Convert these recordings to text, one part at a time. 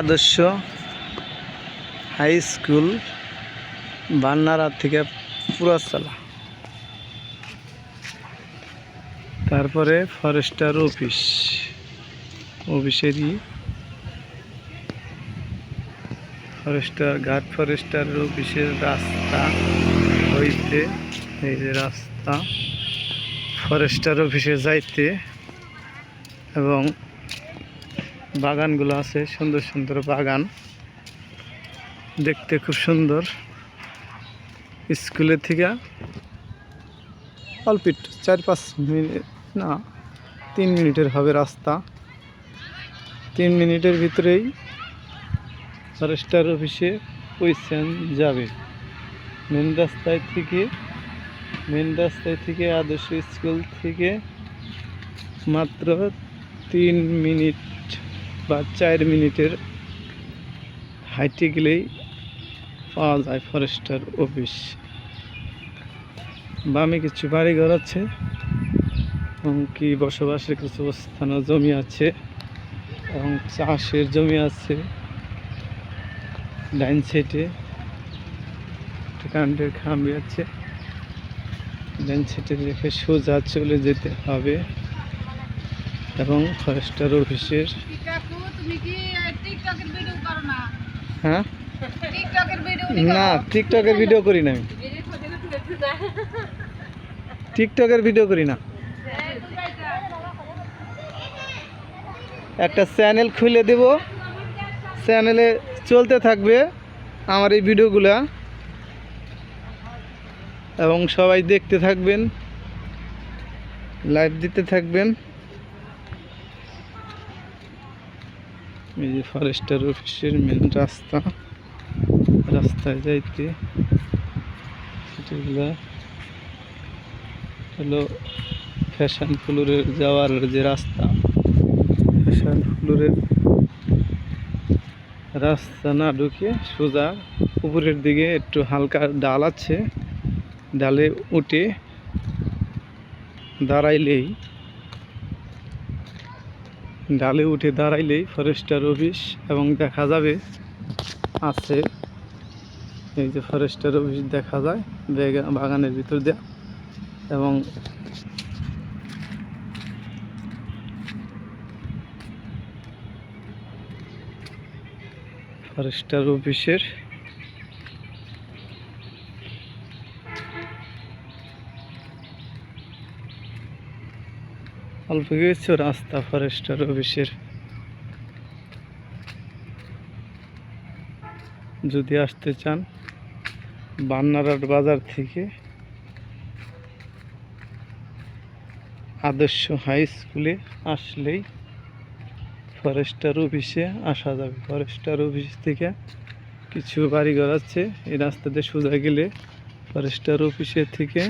আদর্শ high school বান্নারা থেকে পুরাতলা। তারপরে ফরেস্টার অফিস। অফিসেরই ফরেস্টার, ঘাট ফরেস্টার অফিসের রাস্তা হইতে, এই যে রাস্তা, ফরেস্টার অফিসে যাইতে এবং বাগানগুলো আছে, সুন্দর সুন্দর বাগান। দেখতে খুব সুন্দর। স্কুলের থেকে অল্প একটু, চার পাঁচ মিনিট, না, তিন মিনিটের হবে রাস্তা। তিন মিনিটের ভিতরেই ফরেস্টার অফিসে পৌঁছান যাবে। মেন রাস্তায় থেকে, মেন রাস্তায় থেকে আদর্শ স্কুল থেকে মাত্র তিন মিনিট বা চার মিনিটের হাইটে গেলেই পাওয়া যায় ফরেস্টার অফিস। বামে কিছু বাড়িঘর আছে, এবং কি বসবাসের কিছু স্থান জমি আছে, এবং চাষের জমি আছে। ডাইন সাইডে কারেন্টের খাম্বি আছে। ডাইন সাইডে রেখে সোজা চলে যেতে হবে। এবং ফরেস্টার অফিসের হ্যাঁ? টিকটকের ভিডিও না টিকটকের ভিডিও করি না আমি। টিকটকের ভিডিও করি না। একটা চ্যানেল খুলে দেব। চ্যানেলে চলতে থাকবে আমার এই ভিডিওগুলো। এবং সবাই দেখতে থাকবেন লাইভ দিতে থাকবেন। এই যে ফরেস্টার অফিসের মেন রাস্তা। রাস্তায় যাইতে। সেটাগুলা হলো ফ্যাশন ফ্লোরের যাওয়ার যে রাস্তা। ফ্যাশন ফ্লোরের রাস্তা না ঢুকে সোজা উপরের দিকে একটু হালকা ডাল আছে। ডালে উঠে দাঁড়াইলেই ডালে উঠে দাঁড়াইলেই ফরেস্টার অফিস এবং দেখা যাবে আছে। এই যে ফরেস্টার অফিস দেখা যায়, বেগা- বাগানের ভিতর দিয়ে। এবং ফরেস্টার অফিসের অল্প কিছু রাস্তা ফরেস্টার অফিসের। যদি আসতে চান বান্নারাট বাজার থেকে আদর্শ হাই স্কুলে আসলেই ফরেস্টার অফিসে আসা যাবে। ফরেস্টার অফিস থেকে কিছু বাড়িঘর আছে, এই রাস্তাতে সোজা গেলে ফরেস্টার অফিসের থেকে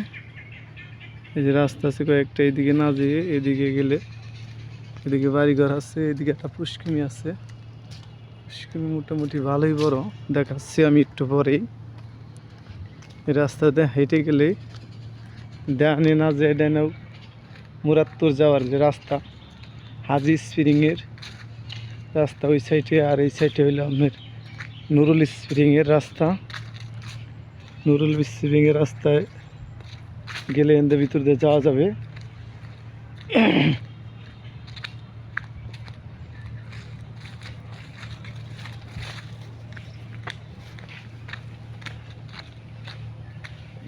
এই যে রাস্তা আছে কয়েকটা, এদিকে না যেয়ে এদিকে গেলে, এদিকে বাড়িঘর আছে, এদিকে একটা পুষ্কিমি আছে। পুষ্কিমি মোটামুটি ভালোই বড়, দেখাচ্ছি আমি একটু পরেই। এই রাস্তাতে হেঁটে গেলে ডানে না যায় ডানেও মুরাদপুর যাওয়ার যে রাস্তা, হাজি স্প্রিংয়ের রাস্তা ওই সাইডে, আর এই সাইডে হইল আপনার নুরুল স্প্রিংয়ের রাস্তা। নুরুল স্প্রিংয়ের রাস্তায় গেলে এদের ভিতর দিয়ে যাওয়া যাবে।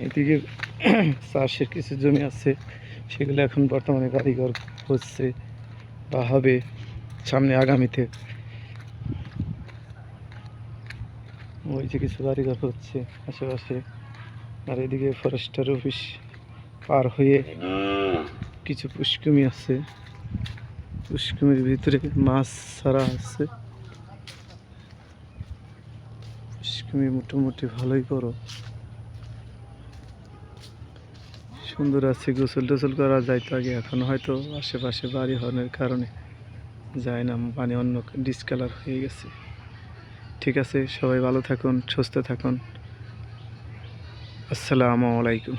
এদিকে চাষের কিছু জমি আছে, সেগুলো এখন বর্তমানে কারিগর হচ্ছে বা হবে সামনে আগামীতে। ওই যে কিছু কারিগর হচ্ছে আশেপাশে। আর এদিকে ফরেস্টার অফিস পার হয়ে কিছু পুষ্কুমি আছে। পুষ্কুমির ভিতরে মাছ ছাড়া আছে। পুষ্কুমি মোটামুটি ভালোই করো। সুন্দর আছে গোসল টোসল করা যায় তো আগে। এখন হয়তো আশেপাশে বাড়ি হওয়ার কারণে যায় না পানি অন্য ডিসকালার হয়ে গেছে। ঠিক আছে সবাই ভালো থাকুন সুস্থ থাকুন। আসসালামু আলাইকুম।